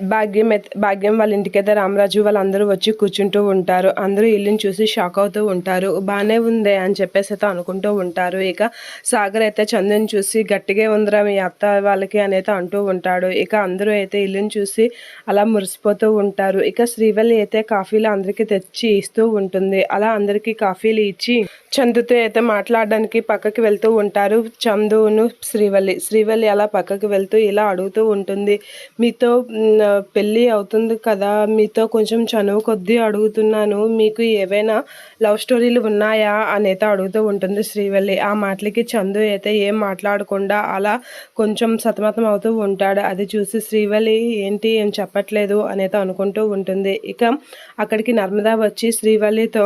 భాగ్యం భాగ్యం వాళ్ళ ఇంటికైతే రామరాజు వాళ్ళందరూ వచ్చి కూర్చుంటూ ఉంటారు. అందరూ ఇల్లుని చూసి షాక్ అవుతూ ఉంటారు. బాగానే ఉందే అని చెప్పేసి అయితే అనుకుంటూ ఉంటారు. ఇక సాగర్ అయితే చందుని చూసి గట్టిగా ఉందిరా మీ అత్త వాళ్ళకి అని అయితే అంటూ ఉంటాడు. ఇక అందరూ అయితే ఇల్లుని చూసి అలా మురిసిపోతూ ఉంటారు. ఇక శ్రీవల్లి అయితే కాఫీలు అందరికీ తెచ్చి ఇస్తూ ఉంటుంది. అలా అందరికీ కాఫీలు ఇచ్చి చందుతో అయితే మాట్లాడడానికి పక్కకి వెళ్తూ ఉంటారు చందును శ్రీవల్లి. శ్రీవల్లి అలా పక్కకి వెళ్తూ ఇలా అడుగుతూ ఉంటుంది. మీతో పెళ్ళి అవుతుంది కదా మీతో కొంచెం చనువు కొద్దీ అడుగుతున్నాను మీకు ఏవైనా లవ్ స్టోరీలు ఉన్నాయా అని అయితే అడుగుతూ ఉంటుంది శ్రీవల్లి. ఆ మాటలకి చందు అయితే ఏం మాట్లాడకుండా అలా కొంచెం సతమతం అవుతూ ఉంటాడు. అది చూసి శ్రీవల్లి ఏంటి ఏం చెప్పట్లేదు? అని అయితే అనుకుంటూ ఉంటుంది. ఇక అక్కడికి నర్మదా వచ్చి శ్రీవల్లితో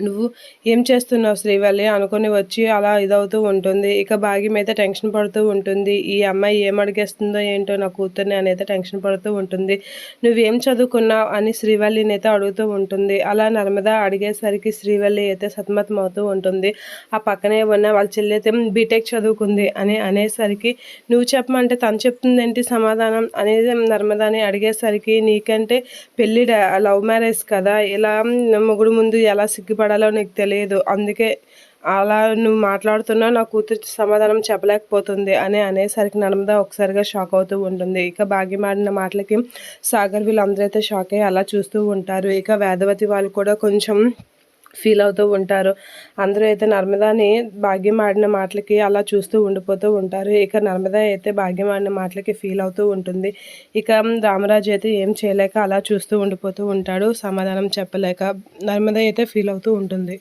నువ్వు ఏం చేస్తున్నావు శ్రీవల్లి? అనుకుని వచ్చి అలా ఇదవుతూ ఉంటుంది. ఇక భాగ్యం అయితే టెన్షన్ పడుతూ ఉంటుంది. ఈ అమ్మాయి ఏం అడిగేస్తుందో ఏంటో నా కూతుర్ని అని అయితే టెన్షన్ పడుతూ ఉంటుంది. నువ్వేం చదువుకున్నావు అని శ్రీవల్లిని అయితే అడుగుతూ ఉంటుంది. అలా నర్మదా అడిగేసరికి శ్రీవల్లి అయితే సతమతం అవుతూ ఉంటుంది. ఆ పక్కనే ఉన్న వాళ్ళ చెల్లి అయితే బీటెక్ చదువుకుంది అని అనేసరికి నువ్వు చెప్పమంటే తను చెప్తుంది ఏంటి సమాధానం? అనేది నర్మదాని అడిగేసరికి నీకంటే పెళ్ళి లవ్ మ్యారేజ్ కదా. ఇలా మొగుడు ముందు ఎలా మాట్లాడాలో నీకు తెలియదు. అందుకే అలా నువ్వు మాట్లాడుతున్నా నా కూతురు సమాధానం చెప్పలేకపోతుంది అని అనేసరికి నర్మదా ఒకసారిగా షాక్ అవుతూ ఉంటుంది. ఇక భాగ్యం ఆడిన మాటలకి సాగర్ వీళ్ళందరూ అయితే షాక్ అయ్యి అలా చూస్తూ ఉంటారు. ఇక వేదవతి వాళ్ళు కూడా కొంచెం ఫీల్ అవుతూ ఉంటారు. అందరూ అయితే నర్మదాని భాగ్యం ఆడిన మాటలకి అలా చూస్తూ ఉండిపోతూ ఉంటారు. ఇక నర్మదా అయితే భాగ్యం ఆడిన మాటలకి ఫీల్ అవుతూ ఉంటుంది. ఇక రామరాజు అయితే ఏం చేయలేక అలా చూస్తూ ఉండిపోతూ ఉంటాడు. సమాధానం చెప్పలేక నర్మదా అయితే ఫీల్ అవుతూ ఉంటుంది.